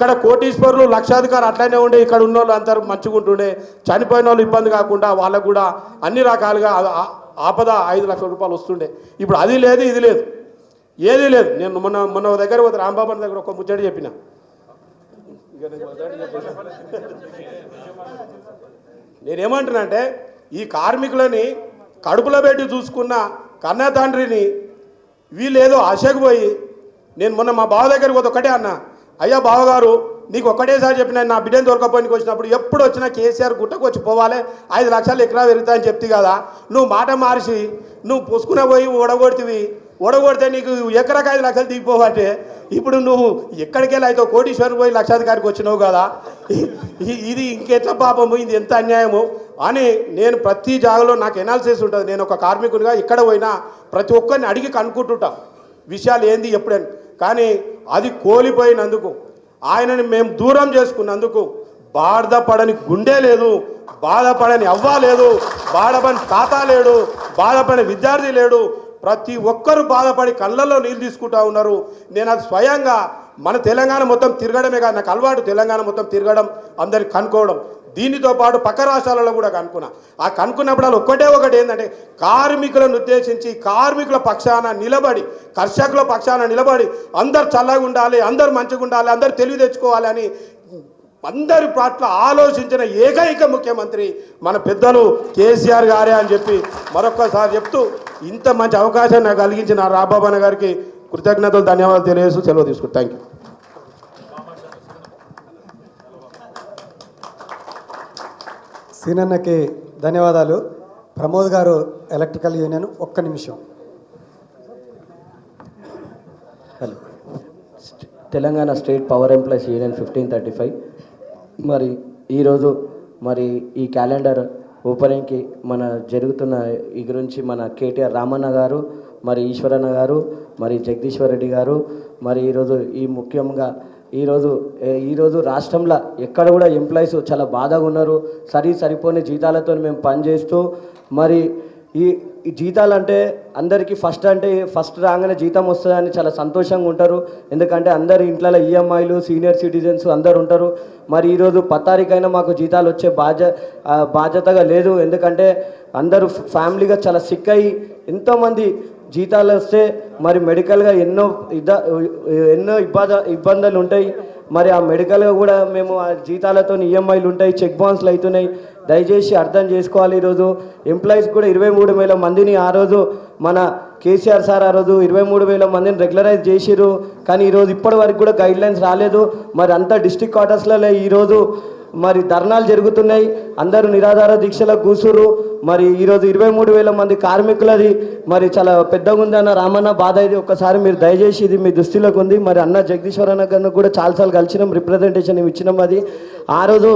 ఇక్కడ కోటీశ్వరులు లక్షాధికారులు అట్లనే ఉండే ఇక్కడ ఉన్న వాళ్ళు అందరూ మంచిగా ఉంటుండే. చనిపోయిన వాళ్ళు ఇబ్బంది కాకుండా వాళ్ళకు కూడా అన్ని రకాలుగా ఆపద ఐదు లక్షల రూపాయలు వస్తుండే. ఇప్పుడు అది లేదు ఇది లేదు. ఏది లేదు. నేను మొన్న మొన్న దగ్గర పోతే రాంబాబు దగ్గర ఒక ముచ్చడి చెప్పిన. నేనేమంటున్నానంటే నేను ఈ కార్మికులని కడుపులో పెట్టి చూసుకున్న కన్న తండ్రిని వీళ్ళేదో ఆశకు పోయి నేను మొన్న మా బావ దగ్గరికి పోతే ఒకటే అన్నా అయ్యా బావగారు నీకు ఒక్కటేసారి చెప్పిన నా బిడ్డను దొరకపోయినకి వచ్చినప్పుడు ఎప్పుడు వచ్చినా కేసీఆర్ గుట్టకు వచ్చి పోవాలి ఐదు లక్షలు ఎకరా పెరుగుతాయని చెప్తే కదా. నువ్వు మాట మార్చి నువ్వు పుసుకునే పోయి ఓడగొడితివి. ఓడగొడితే నీకు ఎక్కడికి ఐదు లక్షలు దిగిపోవాటే ఇప్పుడు నువ్వు ఎక్కడికి వెళ్ళి అయితే కోటీశ్వరం పోయి లక్షాధికారికి వచ్చినావు కదా. ఇది ఇంకెట్ల పాపము? ఇది ఎంత అన్యాయము? అని నేను ప్రతి జాగలో నాకు ఎనాలిసిస్ ఉంటుంది. నేను ఒక కార్మికునిగా ఎక్కడ పోయినా ప్రతి ఒక్కరిని అడిగి కనుక్కుంటుంటా. విషయాలు ఏంది ఎప్పుడని. కానీ అది కోలిపోయినందుకు ఆయనని మేము దూరం చేసుకున్నందుకు బాధపడని గుండె లేదు బాధపడని అవ్వ లేదు బాధపడని తాత లేడు బాధపడని విద్యార్థి లేడు. ప్రతి ఒక్కరు బాధపడి కళ్ళల్లో నీళ్ళు తీసుకుంటా ఉన్నారు. నేను అది స్వయంగా మన తెలంగాణ మొత్తం తిరగడమే కాదు నాకు అలవాటు తెలంగాణ మొత్తం తిరగడం అందరికి కనుకోవడం దీనితో పాటు పక్క రాష్ట్రాలలో కూడా కనుక్కున్నా. ఆ కనుక్కున్నప్పుడు వాళ్ళు ఒక్కటే ఒకటి ఏంటంటే కార్మికులను ఉద్దేశించి కార్మికుల పక్షాన నిలబడి కర్షకుల పక్షాన నిలబడి అందరు చల్లగా ఉండాలి అందరు మంచిగా ఉండాలి అందరు తెలివి తెచ్చుకోవాలి అని అందరి పట్ల ఆలోచించిన ఏకైక ముఖ్యమంత్రి మన పెద్దలు కేసీఆర్ గారే అని చెప్పి మరొక్కసారి చెప్తూ ఇంత మంచి అవకాశం నాకు కలిగించిన రాబాబన్న గారికి కృతజ్ఞతలు ధన్యవాదాలు తెలియజేస్తూ సెలవు తీసుకుంటాను థ్యాంక్ యూ సీనన్నకి ధన్యవాదాలు. ప్రమోద్ గారు ఎలక్ట్రికల్ యూనియన్ ఒక్క నిమిషం. Hello. Telangana state power employees union fifteen thirty five. మరి ఈరోజు మరి ఈ క్యాలెండర్ ఓపెనింగ్కి మన జరుగుతున్న ఈ గురించి మన కేటీఆర్ రామన్న గారు మరి ఈశ్వరన్న గారు మరి జగదీశ్వర్ రెడ్డి గారు మరి ఈరోజు ఈ ముఖ్యంగా ఈరోజు ఈరోజు రాష్ట్రంలో ఎక్కడ కూడా ఎంప్లాయీస్ చాలా బాధగా ఉన్నారు. సరి సరిపోని జీతాలతో మేము పనిచేస్తూ మరి ఈ ఈ జీతాలు అంటే అందరికీ ఫస్ట్ అంటే ఫస్ట్ రాగానే జీతం వస్తుందని చాలా సంతోషంగా ఉంటారు. ఎందుకంటే అందరు ఇంట్లో ఈఎంఐలు సీనియర్ సిటిజన్స్ అందరు ఉంటారు. మరి ఈరోజు పత్తారికైనా మాకు జీతాలు వచ్చే బాధ్య బాధ్యతగా లేదు. ఎందుకంటే అందరూ ఫ్యామిలీగా చాలా సిక్ అయ్యి ఎంతోమంది జీతాలు వస్తే మరి మెడికల్గా ఎన్నో ఇద ఎన్నో ఇబ్బంది ఇబ్బందులు ఉంటాయి. మరి ఆ మెడికల్గా కూడా మేము ఆ జీతాలతో ఈఎంఐలు ఉంటాయి చెక్ బౌన్స్లు అవుతున్నాయి. దయచేసి అర్థం చేసుకోవాలి ఈరోజు. ఎంప్లాయీస్ కూడా ఇరవై మూడు వేల మందిని ఆ రోజు మన కేసీఆర్ సార్ ఆ రోజు ఇరవై మూడు వేల మందిని రెగ్యులరైజ్ చేసిరు కానీ ఈరోజు ఇప్పటి వరకు కూడా గైడ్ లైన్స్ రాలేదు. మరి అంతా డిస్టిక్ క్వార్టర్స్లలో ఈరోజు మరి ధర్నాలు జరుగుతున్నాయి. అందరూ నిరాధార దీక్షలకు కూసురు మరి ఈరోజు ఇరవై మూడు వేల మంది కార్మికులది మరి చాలా పెద్దగా అన్న రామన్న బాధ ఇది. ఒక్కసారి మీరు దయచేసి ఇది మీ దృష్టిలోకి ఉంది. మరి అన్న జగదీశ్వరన్న అన్న గారిని కూడా చాలాసార్లు కలిసినాం రిప్రజెంటేషన్ ఇచ్చినాం అది. ఆ రోజు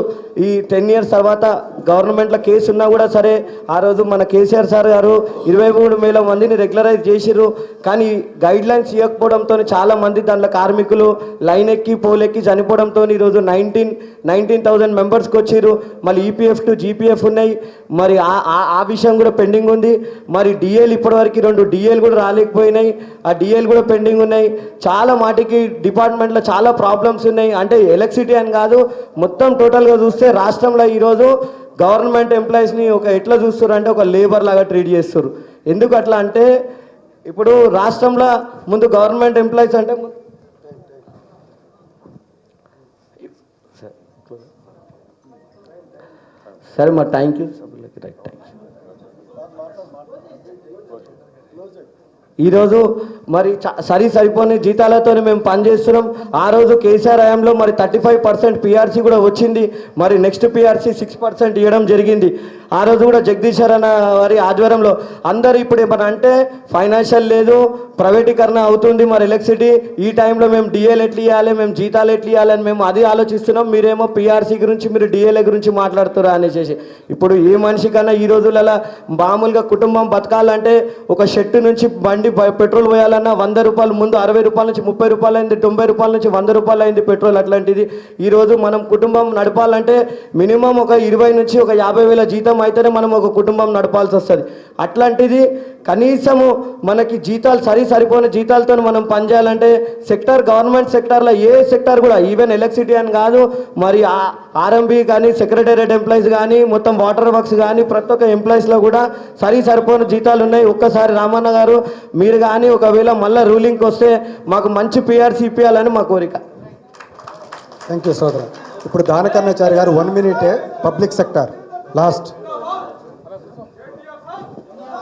ఈ టెన్ ఇయర్స్ తర్వాత గవర్నమెంట్లో కేసు ఉన్నా కూడా సరే ఆ రోజు మన కేసీఆర్ సార్ గారు ఇరవై మూడు వేల మందిని రెగ్యులరైజ్ చేసిర్రు. కానీ గైడ్ లైన్స్ ఇవ్వకపోవడంతో చాలా మంది దాంట్లో కార్మికులు లైన్ ఎక్కి పోలెక్కి చనిపోవడంతో ఈరోజు నైన్టీన్ నైన్టీన్ థౌజండ్ మెంబర్స్కి వచ్చిర్రు మళ్ళీ ఈపీఎఫ్ టు జీపీఎఫ్ ఉన్నాయి. మరి ఆ ఆ- ఆ విషయం కూడా పెండింగ్ ఉంది. మరి డిఏలు ఇప్పటివరకు రెండు డిఏలు కూడా రాలేకపోయినాయి. ఆ డిఏలు కూడా పెండింగ్ ఉన్నాయి. చాలా మాటికి డిపార్ట్మెంట్లో చాలా ప్రాబ్లమ్స్ ఉన్నాయి. అంటే ఎలక్ట్రిసిటీ అని కాదు మొత్తం టోటల్గా చూస్తే రాష్ట్రంలో ఈరోజు గవర్నమెంట్ ఎంప్లాయీస్ని ఒక ఎట్లా చూస్తారు అంటే ఒక లేబర్ లాగా ట్రీట్ చేస్తారు ఎందుకు అట్లా అంటే ఇప్పుడు రాష్ట్రంలో ముందు గవర్నమెంట్ ఎంప్లాయీస్ అంటే సరే మా thank you. Right thank you. ఈరోజు మరి సరి సరిపోని జీతాలతో మేము పనిచేస్తున్నాం. ఆ రోజు కేసీఆర్ హయాంలో మరి థర్టీ ఫైవ్ పర్సెంట్ పిఆర్సీ కూడా వచ్చింది. మరి నెక్స్ట్ పీఆర్సీ సిక్స్ పర్సెంట్ ఇవ్వడం జరిగింది. ఆ రోజు కూడా జగదీశ్వర్ అన్న వారి ఆధ్వర్యంలో అందరు ఇప్పుడు ఏమన్నా అంటే ఫైనాన్షియల్ లేదు ప్రైవేటీకరణ అవుతుంది మరి ఎలక్ట్రిసిటీ. ఈ టైంలో మేము డిఏలు ఎట్లు ఇవ్వాలి మేము జీతాలు ఎట్లు ఇవ్వాలి అని మేము అది ఆలోచిస్తున్నాం. మీరేమో పీఆర్సీ గురించి మీరు డిఏల గురించి మాట్లాడుతారా అనేసి. ఇప్పుడు ఏ మనిషి కన్నా ఈ రోజులలో మామూలుగా కుటుంబం బతకాలంటే ఒక షెట్టు నుంచి బండి పెట్రోల్ పోయాలి పెట్రోల్ వంద రూపాయలు ముందు అరవై రూపాయల నుంచి ముప్పై రూపాయలు అయింది తొంభై రూపాయల నుంచి వంద రూపాయలు అయింది పెట్రోల్ అట్లాంటిది. ఈరోజు మనం కుటుంబం నడపాలంటే మినిమం ఒక ఇరవై నుంచి ఒక యాభై వేల జీతం అయితేనే మనం ఒక కుటుంబం నడపాల్సి వస్తుంది. అట్లాంటిది కనీసము మనకి జీతాలు సరి సరిపోయిన జీతాలతో మనం పనిచేయాలంటే సెక్టార్ గవర్నమెంట్ సెక్టార్లో ఏ సెక్టార్ కూడా ఈవెన్ ఎలక్ట్రిసిటీ అని కాదు మరి ఆర్ఎంబి కానీ సెక్రటేరియట్ ఎంప్లాయీస్ కానీ మొత్తం వాటర్ వర్క్స్ కానీ ప్రతి ఒక్క ఎంప్లాయీస్లో కూడా సరి సరిపోయిన జీతాలు ఉన్నాయి. ఒక్కసారి రామన్న గారు మీరు కానీ ఒకవేళ మళ్ళీ రూలింగ్కి వస్తే మాకు మంచి పిఆర్సీ ఇప్పించాలని మా కోరిక. థ్యాంక్ యూ సోదర. ఇప్పుడు దానకర్ణాచారి గారు వన్ మినిటే పబ్లిక్ సెక్టార్ లాస్ట్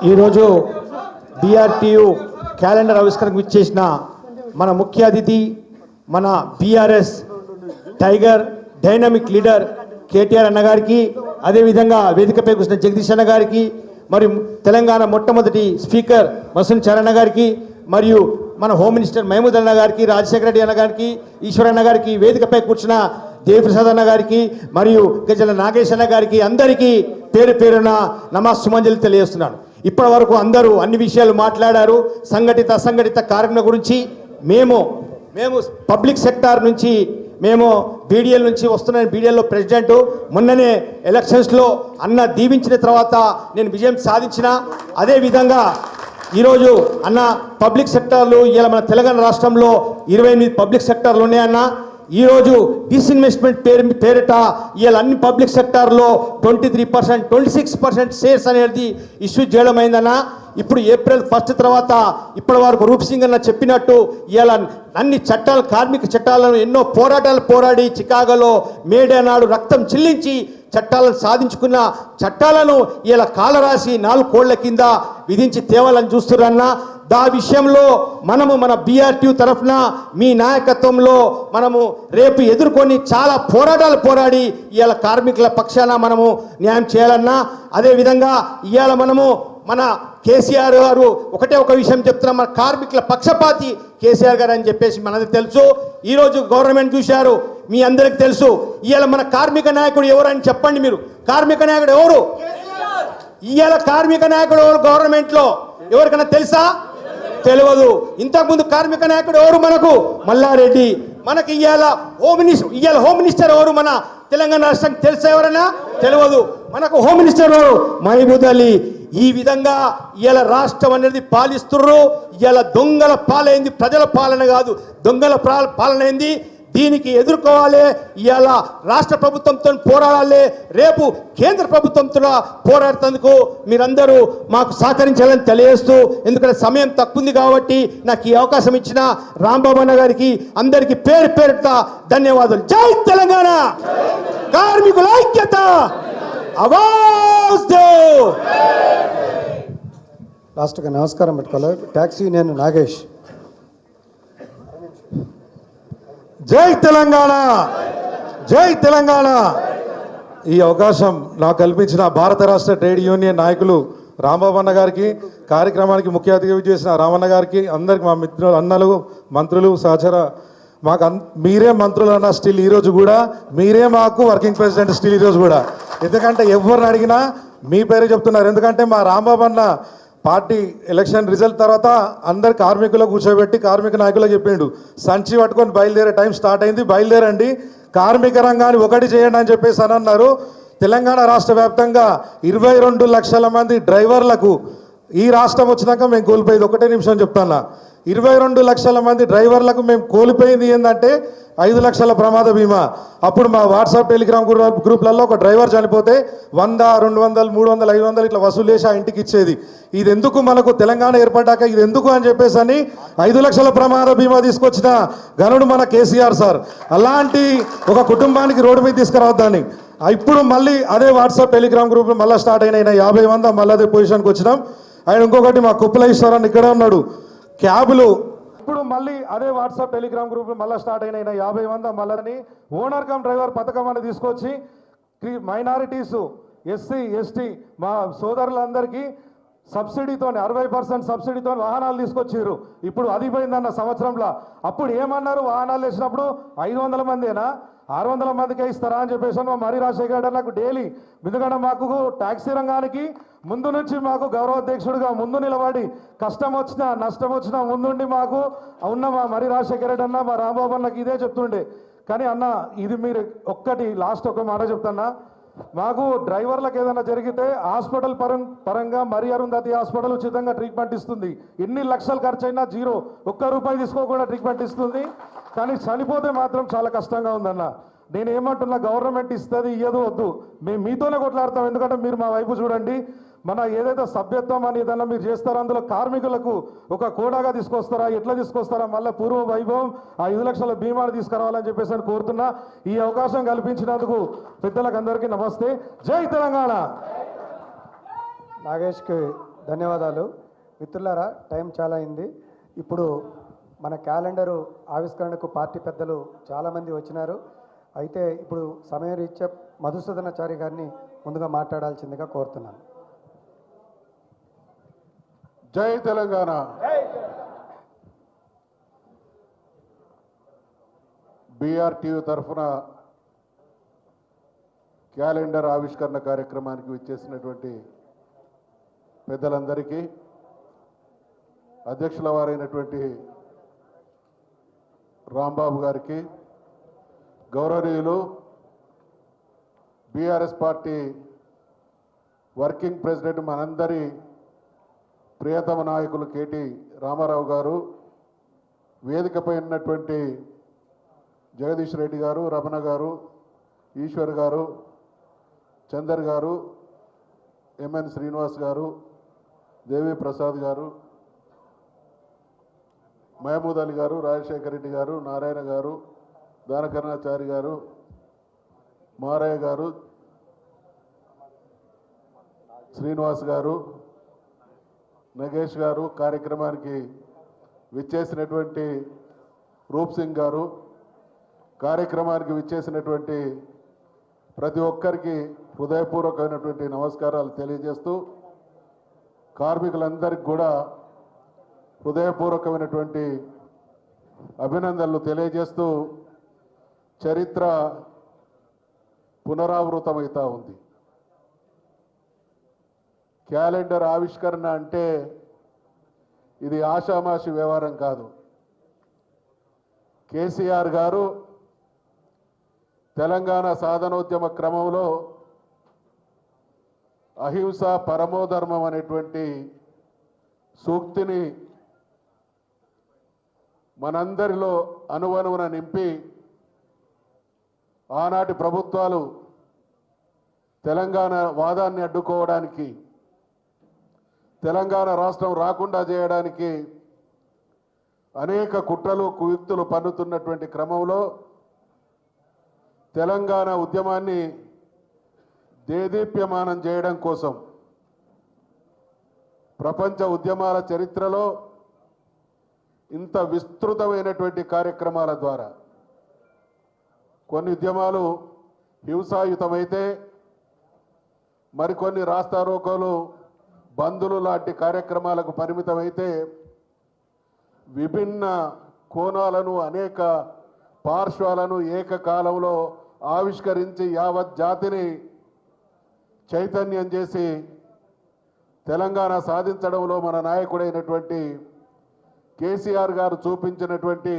ఈరోజు డిఆర్టీయు క్యాలెండర్ ఆవిష్కరణకు ఇచ్చేసిన మన ముఖ్య అతిథి మన BRS tiger dynamic leader KTR అన్నగారికి అదేవిధంగా వేదికపై కూర్చున్న జగదీష్ అన్న గారికి మరియు తెలంగాణ మొట్టమొదటి స్పీకర్ మసూన్ చరణ్ గారికి మరియు మన హోమ్ మినిస్టర్ మహమూద్ అన్న గారికి రాజశేఖర రెడ్డి అన్న గారికి ఈశ్వర్ అన్న గారికి వేదికపై కూర్చున్న దేవిప్రసాద్ అన్న గారికి మరియు గజల నాగేశ్వర అన్న గారికి అందరికీ పేరు పేరున నమాజ్ సుమంజలి తెలియజేస్తున్నాను. ఇప్పటి వరకు అందరూ అన్ని విషయాలు మాట్లాడారు. సంఘటిత అసంఘటిత కార్మికుల గురించి మేము మేము పబ్లిక్ సెక్టార్ నుంచి మేము బీడీఎల్ నుంచి వస్తున్న బీడీఎల్లో ప్రెసిడెంట్. మొన్ననే ఎలక్షన్స్లో అన్న దీవించిన తర్వాత నేను విజయం సాధించిన. అదేవిధంగా ఈరోజు అన్న పబ్లిక్ సెక్టార్లు ఇలా మన తెలంగాణ రాష్ట్రంలో ఇరవై ఎనిమిది పబ్లిక్ సెక్టార్లు ఉన్నాయన్న ఈరోజు డిస్ఇన్వెస్ట్మెంట్ పేరు పేరిట ఇవాళ అన్ని పబ్లిక్ సెక్టార్లో twenty three percent twenty six percent shares అనేది ఇష్యూ చేయడం ఇప్పుడు ఏప్రిల్ ఫస్ట్ తర్వాత ఇప్పటి వరకు రూప్ సింగ్ అన్న చెప్పినట్టు ఇలా అన్ని చట్టాలు కార్మిక చట్టాలను ఎన్నో పోరాటాలు పోరాడి చికాగోలో మేడే నాడు రక్తం చెల్లించి చట్టాలను సాధించుకున్న చట్టాలను ఇలా కాలరాసి నాలుగు కోళ్ళ కింద విధించి తేవాలని చూస్తున్నారన్నా దా విషయంలో మనము మన బీఆర్టీ తరఫున మీ నాయకత్వంలో మనము రేపు ఎదుర్కొని చాలా పోరాటాలు పోరాడి ఇవాళ కార్మికుల పక్షాన మనము న్యాయం చేయాలన్నా అదేవిధంగా ఇవాళ మనము మన కేసీఆర్ గారు ఒకటే ఒక విషయం చెప్తున్నాం మన కార్మికుల పక్షపాతి కేసీఆర్ గారు అని చెప్పేసి మనది తెలుసు. ఈరోజు గవర్నమెంట్ చూశారు మీ అందరికి తెలుసు. ఇవాళ మన కార్మిక నాయకుడు ఎవరని చెప్పండి మీరు. కార్మిక నాయకుడు ఎవరు? ఇవాళ కార్మిక నాయకుడు ఎవరు గవర్నమెంట్లో? ఎవరికైనా తెలుసా? తెలియదు. ఇంతకుముందు కార్మిక నాయకుడు ఎవరు మనకు? మల్లారెడ్డి. మనకి ఇవాళ హోమ్ మినిస్టర్ ఇవాళ హోమ్ మినిస్టర్ ఎవరు మన తెలంగాణ రాష్ట్రానికి తెలుసా ఎవరైనా తెలియదు. మనకు హోమ్ మినిస్టర్ ఎవరు? మహబూద్ అలీ. ఈ విధంగా ఇవాళ రాష్ట్రం అనేది పాలిస్తుర్రు. ఇవాళ దొంగల పాలైంది ప్రజల పాలన కాదు. దొంగల ప్రా- పాలన అయింది దీనికి ఎదుర్కోవాలి. ఇలా రాష్ట్ర ప్రభుత్వంతో పోరాడాలి. రేపు కేంద్ర ప్రభుత్వంతో పోరాడుతందుకు మీరందరూ మాకు సహకరించాలని తెలియజేస్తూ ఎందుకంటే సమయం తక్కువ ఉంది కాబట్టి నాకు ఈ అవకాశం ఇచ్చిన రాంబాబు అన్న గారికి అందరికీ పేరు పేరుట ధన్యవాదాలు. జై తెలంగాణ! కార్మికుల ఐక్యత! అవాజ్ లాస్ట్గా నమస్కారం పెట్టుకోవాలి. ట్యాక్సీ నేను నాగేష్. జై తెలంగాణ! జై తెలంగాణ! ఈ అవకాశం నాకు కల్పించిన భారత రాష్ట్ర ట్రేడ్ యూనియన్ నాయకులు రాంబాబు అన్న గారికి కార్యక్రమానికి ముఖ్య అతిథి చేసిన రామన్న గారికి అందరికి మా మిత్రులు అన్నలు మంత్రులు సహచర మాకు అన్ మీరే మంత్రులు అన్న స్టిల్ ఈరోజు కూడా మీరే మాకు వర్కింగ్ ప్రెసిడెంట్ స్టిల్ ఈరోజు కూడా. ఎందుకంటే ఎవరిని అడిగినా మీ పేరే చెప్తున్నారు. ఎందుకంటే మా రాంబాబు అన్న పార్టీ ఎలక్షన్ రిజల్ట్ తర్వాత అందరు కార్మికులు కూర్చోబెట్టి కార్మిక నాయకులకు చెప్పిండు సంచి పట్టుకొని బయలుదేరే టైం స్టార్ట్ అయింది బయలుదేరండి. కార్మిక రంగాన్ని ఒకటి చేయండి అని చెప్పేసి అని అన్నారు. తెలంగాణ రాష్ట్ర వ్యాప్తంగా ఇరవై రెండు లక్షల మంది డ్రైవర్లకు ఈ రాష్ట్రం వచ్చినాక మేము కోల్పోయేది ఒకటే నిమిషం చెప్తాను. ఇరవై రెండు లక్షల మంది డ్రైవర్లకు మేము కోల్పోయింది ఏంటంటే ఐదు లక్షల ప్రమాద బీమా. అప్పుడు మా వాట్సాప్ టెలిగ్రామ్ గ్రూప్ గ్రూప్లలో ఒక డ్రైవర్ చనిపోతే వంద రెండు వందలు మూడు వందలు ఐదు వందలు ఇట్లా వసూలు చేసి ఆ ఇంటికి ఇచ్చేది. ఇది ఎందుకు మనకు తెలంగాణ ఏర్పడ్డాక ఇది ఎందుకు అని చెప్పేసి అని ఐదు లక్షల ప్రమాద బీమా తీసుకొచ్చిన గనుడు మన కేసీఆర్ సార్. అలాంటి ఒక కుటుంబానికి రోడ్డు మీద తీసుకురావద్దని ఇప్పుడు మళ్ళీ అదే వాట్సాప్ టెలిగ్రామ్ గ్రూప్ మళ్ళీ స్టార్ట్ అయిన యాభై వంద మళ్ళీ అదే పొజిషన్కి వచ్చినాం. ఆయన ఇంకొకటి మా కుప్పల ఇక్కడ ఇక్కడే ఉన్నాడు. క్యాబులు. ఇప్పుడు మళ్ళీ అదే వాట్సాప్ టెలిగ్రామ్ గ్రూప్ మళ్ళీ స్టార్ట్ అయిన యాభై వంద మళ్ళీ ఓనర్ కమ్ డ్రైవర్ పథకం అని తీసుకొచ్చి మైనారిటీసు ఎస్సీ ఎస్టీ మా సోదరులందరికీ సబ్సిడీతో అరవై పర్సెంట్ సబ్సిడీతో వాహనాలు తీసుకొచ్చారు ఇప్పుడు అది పోయిందన్న సంవత్సరంలో. అప్పుడు ఏమన్నారు? వాహనాలు వేసినప్పుడు ఐదు వందల మందేనా? ఆరు వందల మందికే ఇస్తారా అని చెప్పేసి మా మరి రాజశేఖర్ గారు నాకు డైలీ. ఎందుకంటే మాకు ట్యాక్సీ రంగానికి ముందు నుంచి మాకు గౌరవాధ్యక్షుడిగా ముందు నిలబడి కష్టం వచ్చినా నష్టం వచ్చినా ముందుండి మాకు ఉన్న మా మరి రాజశేఖర రెడ్డి అన్న మా రాంబాబు అన్నకి ఇదే చెప్తుండే. కానీ అన్న ఇది మీరు ఒక్కటి లాస్ట్ ఒక మాట చెప్తాన్నా. మాకు డ్రైవర్లకు ఏదైనా జరిగితే హాస్పిటల్ పరం పరంగా మరి అరుంధతి హాస్పిటల్ ఉచితంగా ట్రీట్మెంట్ ఇస్తుంది. ఎన్ని లక్షలు ఖర్చు అయినా జీరో. ఒక్క రూపాయి తీసుకోకుండా ట్రీట్మెంట్ ఇస్తుంది. కానీ చనిపోతే మాత్రం చాలా కష్టంగా ఉందన్న. నేను ఏమంటున్నా గవర్నమెంట్ ఇస్తుంది ఇయ్యదు వద్దు. మేము మీతోనే కొట్లాడతాం ఎందుకంటే మీరు మా వైపు చూడండి. మన ఏదైతే సభ్యత్వం అని ఏదైనా మీరు చేస్తారో అందులో కార్మికులకు ఒక కోడాగా తీసుకొస్తారా ఎట్లా తీసుకొస్తారా? మళ్ళీ పూర్వ వైభవం ఆ ఐదు లక్షల బీమాను తీసుకురావాలని చెప్పేసి అని కోరుతున్నా. ఈ అవకాశం కల్పించినందుకు పెద్దలకు అందరికీ నమస్తే. జై తెలంగాణ! నాగేష్కి ధన్యవాదాలు. మిత్రులారా టైం చాలా అయింది. ఇప్పుడు మన క్యాలెండరు ఆవిష్కరణకు పార్టీ పెద్దలు చాలామంది వచ్చినారు. అయితే ఇప్పుడు సమయం రీత్యా మధుసూదనాచారి గారిని ముందుగా మాట్లాడాల్సిందిగా కోరుతున్నాను. జై తెలంగాణ. బీఆర్టీయూ తరఫున క్యాలెండర్ ఆవిష్కరణ కార్యక్రమానికి విచ్చేసినటువంటి పెద్దలందరికీ అధ్యక్షుల వారైనటువంటి రాంబాబు గారికి గౌరవనీయులు బీఆర్ఎస్ పార్టీ వర్కింగ్ ప్రెసిడెంట్ మనందరి ప్రియతమ నాయకులు కేటీ రామారావు గారు వేదికపై ఉన్నటువంటి జగదీష్ రెడ్డి గారు రమణ గారు ఈశ్వర్ గారు చందర్ గారు ఎంఎన్ శ్రీనివాస్ గారు దేవి ప్రసాద్ గారు మహమూద్ అలీ గారు రాజశేఖర రెడ్డి గారు నారాయణ గారు దానకర్ణాచారి గారు మారయ్య గారు శ్రీనివాస్ గారు నగేష్ గారు కార్యక్రమానికి విచ్చేసినటువంటి రూప్ సింగ్ గారు కార్యక్రమానికి విచ్చేసినటువంటి ప్రతి ఒక్కరికి హృదయపూర్వకమైనటువంటి నమస్కారాలు తెలియజేస్తూ కార్మికులందరికీ కూడా హృదయపూర్వకమైనటువంటి అభినందనలు తెలియజేస్తూ చరిత్ర పునరావృతమవుతా ఉంది. క్యాలెండర్ ఆవిష్కరణ అంటే ఇది ఆషామాషి వ్యవహారం కాదు. కేసీఆర్ గారు తెలంగాణ సాధనోద్యమ క్రమంలో అహింస పరమోధర్మం అనేటువంటి సూక్తిని మనందరిలో అనువనువున నింపి ఆనాటి ప్రభుత్వాలు తెలంగాణ వాదాన్ని అడ్డుకోవడానికి తెలంగాణ రాష్ట్రం రాకుండా చేయడానికి అనేక కుట్రలు కుయుక్తులు పన్నుతున్నటువంటి క్రమంలో తెలంగాణ ఉద్యమాన్ని దేదీప్యమానం చేయడం కోసం ప్రపంచ ఉద్యమాల చరిత్రలో ఇంత విస్తృతమైనటువంటి కార్యక్రమాల ద్వారా ఉద్యమాలు హింసాయుతమైతే మరికొన్ని రాస్తారోకోలు బంధులు లాంటి కార్యక్రమాలకు పరిమితమైతే విభిన్న కోణాలను అనేక పార్శ్వాలను ఏకకాలంలో ఆవిష్కరించి యావత్ జాతిని చైతన్యం చేసి తెలంగాణ సాధించడంలో మన నాయకుడైనటువంటి కేసీఆర్ గారు చూపించినటువంటి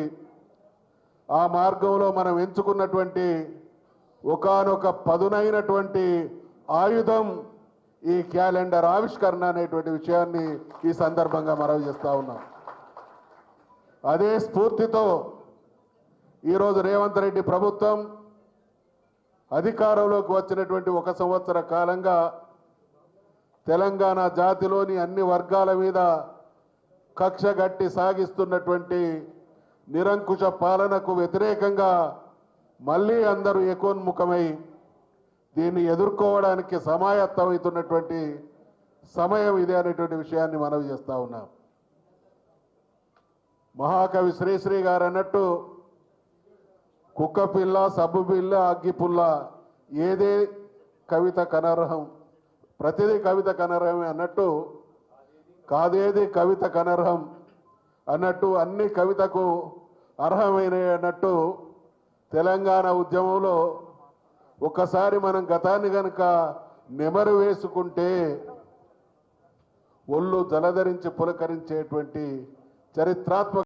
ఆ మార్గంలో మనం ఎంచుకున్నటువంటి ఒకనొక పదునైనటువంటి ఆయుధం ఈ క్యాలెండర్ ఆవిష్కరణ అనేటువంటి విషయాన్ని ఈ సందర్భంగా మనవి చేస్తా ఉన్నాం. అదే స్ఫూర్తితో ఈరోజు రేవంత్ రెడ్డి ప్రభుత్వం అధికారంలోకి వచ్చినటువంటి ఒక సంవత్సర కాలంగా తెలంగాణ జాతిలోని అన్ని వర్గాల మీద కక్ష గట్టి సాగిస్తున్నటువంటి నిరంకుశ పాలనకు వ్యతిరేకంగా మళ్ళీ అందరూ ఏకోన్ముఖమై దీన్ని ఎదుర్కోవడానికి సమాయత్తమవుతున్నటువంటి సమయం ఇదే అనేటువంటి విషయాన్ని మనవి చేస్తా ఉన్నాం. మహాకవి శ్రీశ్రీ గారు అన్నట్టు కుక్క పిల్ల సబ్బు పిల్ల అగ్గి పుల్ల ఏదే కవిత కనర్హం ప్రతిదీ కవిత కనర్హమే అన్నట్టు కాదేది కవిత కనర్హం అన్నట్టు అన్ని కవితకు అర్హమైన అన్నట్టు తెలంగాణ ఉద్యమంలో ఒక్కసారి మనం గతాన్ని గనక నెమరు వేసుకుంటే ఒళ్ళు జలధరించి పులకరించేటువంటి చరిత్రాత్మక